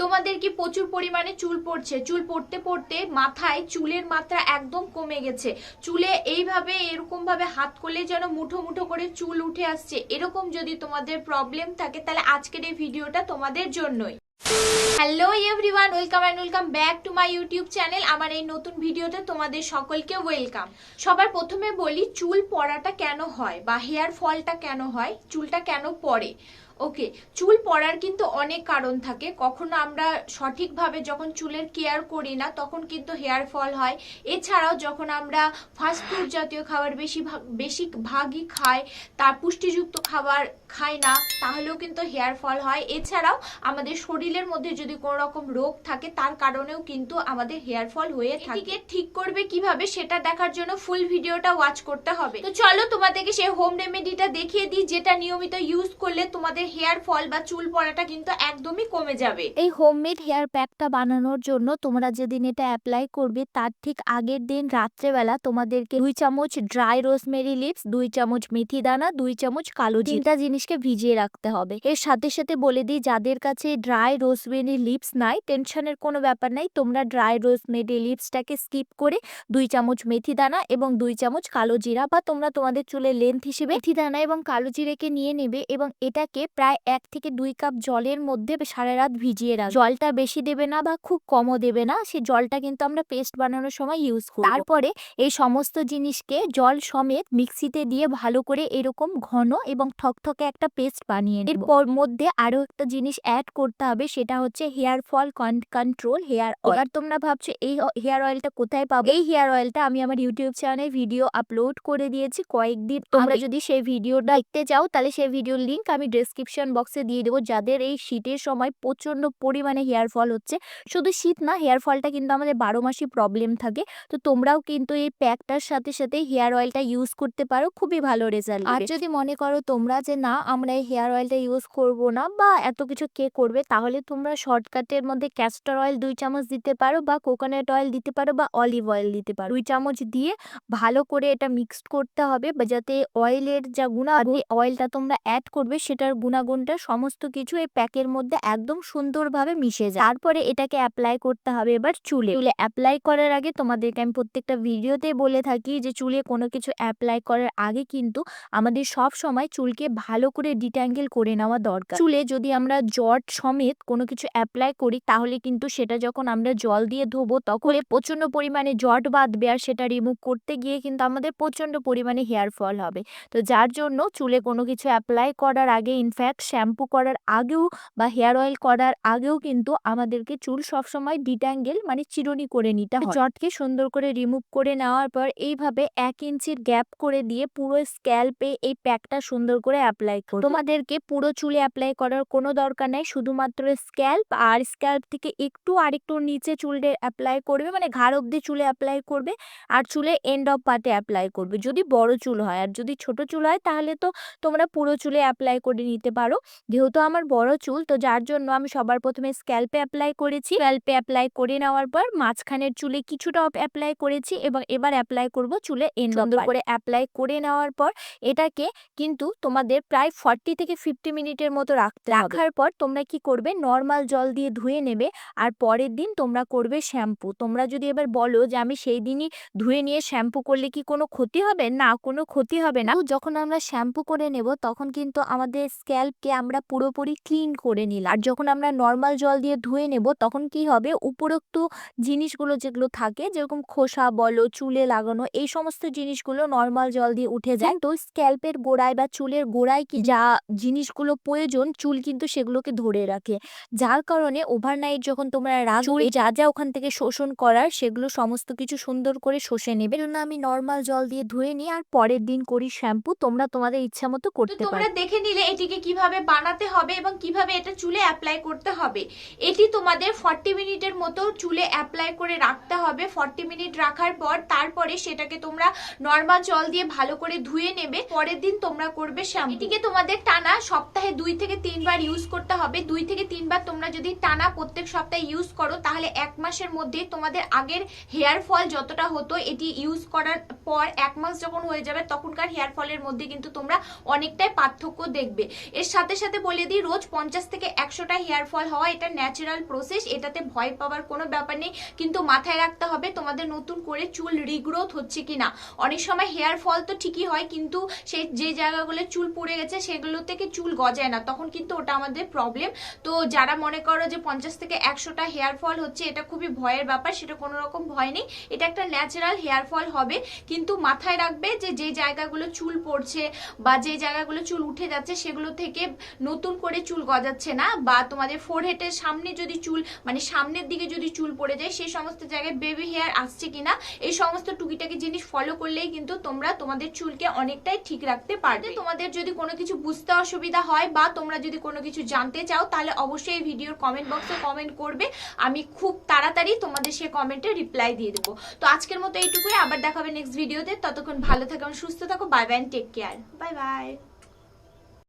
তোমাদের কি প্রচুর পরিমাণে চুল পড়ছে? চুল পড়তে পড়তে মাথায়, চুলের মাত্রা একদম কমে গেছে। চুলে এইভাবে এরকম ভাবে হাত করলে যেন মুঠো মুঠো করে চুল উঠে আসছে। এরকম যদি তোমাদের প্রবলেম থাকে, তাহলে আজকের এই ভিডিওটা তোমাদের জন্যই। Hello everyone welcome and welcome back to my YouTube channel আমার এই নতুন ভিডিওতে তোমাদের সকলকে ওয়েলকাম সবার প্রথমে বলি, চুল পড়াটা কেন হয় বা হেয়ার ফলটা কেন হয়? চুলটা কেন পড়ে? ওকে চুল পড়ার কিন্তু অনেক কারণ থাকে। কখনো আমরা সঠিকভাবে যখন চুলের কেয়ার করি না তখন কিন্তু হেয়ার ফল হয়। এছাড়াও যখন আমরা ফাস্টফুড জাতীয় খাবার বেশি ভাগ বেশি ভাগই খাই তার পুষ্টিযুক্ত খাবার খাই না তাহলেও কিন্তু হেয়ার ফল হয়। এছাড়াও আমাদের শরীরের মধ্যে যদি কোনো রকম রোগ থাকে তার কারণেও কিন্তু আমাদের হেয়ার ফল হয়ে থাকে। ঠিক করবে কীভাবে সেটা দেখার জন্য ফুল ভিডিওটা ওয়াচ করতে হবে। তো চলো তোমাদেরকে সেই হোম রেমেডিটা দেখিয়ে দিই যেটা নিয়মিত ইউজ করলে তোমাদের হেয়ার ফল বা চুল পড়াটা কিন্তু একদমই কমে যাবে। এই হোমমেড হেয়ার প্যাকটা বানানোর জন্য তোমরা যেদিন এটা অ্যাপ্লাই করবে, তার ঠিক আগের দিন রাত্রেবেলা তোমাদেরকে দুই চামচ ড্রাই রোজমেরি লিপস, দুই চামচ মেথি দানা, দুই চামচ কালো তিনটা জিনিসকে ভিজিয়ে রাখতে হবে। এর সাথে সাথে বলে দিই, যাদের কাছে ড্রাই রোজমেরি লিপস নাই, টেনশনের কোনো ব্যাপার নাই, তোমরা ড্রাই রোজমেরি লিপসটাকে স্কিপ করে দুই চামচ মেথি দানা এবং দুই চামচ কালো জিরা বা তোমরা তোমাদের চুলের লেন্থ হিসেবে মেথি দানা এবং কালো জিরেকে নিয়ে নেবে এবং এটাকে প্রায় এক থেকে দুই কাপ জলের মধ্যে সারা রাত ভিজিয়ে রাখ জলটা বেশি দেবে না বা খুব কমও দেবে না সে জলটা কিন্তু আমরা পেস্ট বানানোর সময় ইউজ করি তারপরে এই সমস্ত জিনিসকে জল সমেত মিক্সিতে দিয়ে ভালো করে এরকম ঘন এবং ঠকঠকে একটা পেস্ট বানিয়ে নেব। এরপর মধ্যে আরও একটা জিনিস অ্যাড করতে হবে সেটা হচ্ছে hair fall control hair oil আর তোমরা ভাবছ এই হেয়ার অয়েলটা কোথায় পাবো? এই হেয়ার অয়েলটা আমি আমার ইউটিউব চ্যানেলে ভিডিও আপলোড করে দিয়েছি কয়েকদিন তোমরা যদি সেই ভিডিওটা দেখতে চাও তাহলে সেই ভিডিওর লিংক আমি ডেসক্রিপশন বক্সে দিয়ে দেবো। যাদের এই শীতের সময় প্রচণ্ড পরিমাণে হেয়ার ফল হচ্ছে শুধু শীত না হেয়ার ফলটা কিন্তু আমাদের বারো মাসই প্রবলেম থাকে। তো তোমরাও কিন্তু এই প্যাকটার সাথে সাথে হেয়ার অয়েলটা ইউজ করতে পারো খুবই ভালো রেজাল্ট আর যদি মনে করো তোমরা যে না আমরা এই হেয়ার অয়েলটা ইউজ করব না বা এত কিছু কে করবে? তাহলে তোমরা শর্টকাটের মধ্যে ক্যাস্টর অয়েল দুই চামচ দিতে পারো বা কোকোনাট অয়েল দিতে পারো বা অলিভ অয়েল দিতে পারো। দুই চামচ দিয়ে ভালো করে এটা মিক্সড করতে হবে বা যাতে অয়েলের যা গুণা অয়েলটা তোমরা অ্যাড করবে সেটার গুণাগুণটা সমস্ত কিছু এই প্যাকের মধ্যে একদম সুন্দরভাবে মিশে যায়। তারপরে এটাকে অ্যাপ্লাই করতে হবে এবার চুলে। চুলে অ্যাপ্লাই করার আগে তোমাদেরকে আমি প্রত্যেকটা ভিডিওতে বলে থাকি যে চুলে কোনো কিছু অ্যাপ্লাই করার আগে কিন্তু আমাদের সব সময় চুলকে ভালো করে ডিট্যাঙ্গেল করে নেওয়া দরকার। চুলে যদি আমরা জট সমেত কোনো কিছু অ্যাপ্লাই করি তাহলে কিন্তু সেটা যখন আমরা জল দিয়ে ধোবো তখন প্রচণ্ড পরিমাণে জট বাঁধবে আর সেটা রিমুভ করতে গিয়ে কিন্তু আমাদের প্রচণ্ড পরিমাণে হেয়ার ফল হবে। তো যার জন্য চুলে কোনো কিছু অ্যাপ্লাই করার আগে ইনফ্যাক্ট শ্যাম্পু করার আগেও বা হেয়ার অয়েল করার আগেও কিন্তু আমাদেরকে চুল সবসময় ডিট্যাঙ্গেল মানে চিরুনি করে নিতে হয়। জটকে সুন্দর করে রিমুভ করে নেওয়ার পর এইভাবে এক ইঞ্চির গ্যাপ করে দিয়ে পুরো স্ক্যাল্পে এই প্যাকটা সুন্দর করে অ্যাপ্লাই করো তোমাদেরকে পুরো চুলে অ্যাপ্লাই করার কোনো দরকার নাই, শুধুমাত্র স্ক্যাল্প আর স্ক্যাল্প থেকে একটু আরেকটু নিচে চুলে অ্যাপ্লাই করবে মানে ঘাড় অব্দি চুলে অ্যাপ্লাই করবে আর চুলে এন্ড অফ পাতে অ্যাপ্লাই করবে। যদি বড় চুল হয় আর যদি ছোট চুল হয় তাহলে তো তোমরা পুরো চুলে অ্যাপ্লাই করে নিতে পারো। যেহেতু আমার বড় চুল তো যার জন্য আমি সবার প্রথমে স্ক্যাল্পে অ্যাপ্লাই করেছি। স্ক্যাল্পে অ্যাপ্লাই করে নেওয়ার পর মাঝখানের চুলে কিছুটা অ্যাপ্লাই করেছি এবং এবার অ্যাপ্লাই করব চুলে এন্ড করে অ্যাপ্লাই করে নেওয়ার পর এটাকে কিন্তু তোমাদের প্রায় ফর্টি থেকে ফিফটি মিনিটের মতো রাখতে রাখার পর তোমরা কি করবে? নর্মাল জল দিয়ে ধুয়ে নেবে আর পরের দিন তোমরা করবে শ্যাম্পু তোমরা যদি এবার বলো যে আমি সেই দিনই ধুয়ে নিয়ে শ্যাম্পু করলে কি কোনো ক্ষতি হবে? না কোনো ক্ষতি হবে না। যখন আমরা শ্যাম্পু করে নেব তখন কিন্তু আমাদের স্ক্যাল্পকে আমরা পুরোপুরি ক্লিন করে নিলাম। আর যখন আমরা নর্মাল জল দিয়ে ধুয়ে নেব তখন কি হবে? উপরোক্ত জিনিসগুলো যেগুলো থাকে যেরকম খোসা বলো চুলে লাগানো এই সমস্ত জিনিসগুলো নর্মাল জল দিয়ে উঠে যায়। তো স্ক্যাল্পের গোড়ায় বা চুলের গোড়ায় কি যা জিনিসগুলো প্রয়োজন চুল কিন্তু সেগুলোকে ধরে রাখে। যার কারণে ওভারনাইট যখন তোমরা রাখবে যা যা ওখান থেকে শোষণ করার সেগুলো সমস্ত কিছু সুন্দর করে শোষে নেবে। জন্য আমি নর্মাল জল দিয়ে ধুয়ে নিই আর পরের দিন করি শ্যাম্পু তোমরা তোমাদের ইচ্ছা মতো করতে তোমরা পারো। দেখে নিলে এটিকে কীভাবে বানাতে হবে এবং কীভাবে এটা চুলে অ্যাপ্লাই করতে হবে। এটি তোমাদের ফর্টি মিনিটের মতো চুলে অ্যাপ্লাই করে রাখতে হবে। ফর্টি মিনিট রাখার পর তারপরে সেটাকে তোমরা নর্মাল জল দিয়ে ভালো করে ধুয়ে নেবে। পরের দিন তোমরা করবে শ্যাম্পু এটিকে তোমাদের টানা সপ্তাহে দুই থেকে তিনবার ইউজ করতে হবে। দুই থেকে তিনবার তোমরা যদি টানা প্রত্যেক সপ্তাহে ইউজ করো, তাহলে এক মাসের মধ্যে তোমাদের আগের হেয়ার ফল যতটা হতো, এটি ইউজ করার পর এক মাস যখন হয়ে যাবে, তখনকার হেয়ার ফলের মধ্যে কিন্তু তোমরা অনেকটাই পার্থক্য দেখবে। এর সাথে সাথে বলে দিই, রোজ পঞ্চাশ থেকে একশোটা হেয়ার ফল হওয়া এটা ন্যাচারাল প্রসেস এটাতে ভয় পাওয়ার কোনো ব্যাপার নেই। কিন্তু মাথায় রাখতে হবে তোমাদের নতুন করে চুল রিগ্রোথ হচ্ছে কি না অনেক সময় হেয়ার ফল তো ঠিকই হয়, কিন্তু সেই যে জায়গাগুলো চুল পড়ে গেছে, সেগুলো থেকে চুল গজায় না। তখন কিন্তু ওটা আমাদের প্রবলেম তো যারা মনে করো যে পঞ্চাশ থেকে একশোটা হেয়ার ফল হচ্ছে, এটা খুবই ভয়ের ব্যাপার, সেটা কোনো রকম ভয় নেই। এটা একটা ন্যাচারাল হেয়ার ফল হবে। কিন্তু মাথায় রাখবে যে যে জায়গাগুলো চুল পড়ছে বা যে জায়গাগুলো চুল উঠে যাচ্ছে, সেগুলো থেকে নতুন করে চুল গজাচ্ছে না? বা তোমাদের ফোরহেডের সামনে যদি চুল মানে সামনের দিকে যদি চুল পড়ে যায় সেই সমস্ত জায়গায় বেবি হেয়ার আসছে কিনা? এই সমস্ত টুকিটাকি জিনিস ফলো করলেই কিন্তু তোমরা তোমাদের চুলকে অনেকটাই ঠিক রাখতে পারবে। তোমাদের যদি কোনো কিছু বুঝতে অসুবিধা হয় বা তোমরা যদি কোনো কিছু জানতে চাও তাহলে অবশ্যই এই ভিডিওর কমেন্ট বক্সে কমেন্ট করবে। আমি খুব তাড়াতাড়ি তোমাদের সেই কমেন্টে রিপ্লাই দিয়ে দেবো। তো আজকের মতো এইটুকুই আবার দেখাবে নেক্সট ভিডিওতে ততক্ষণ ভালো থাকো সুস্থ থাকো। Bye bye take care bye bye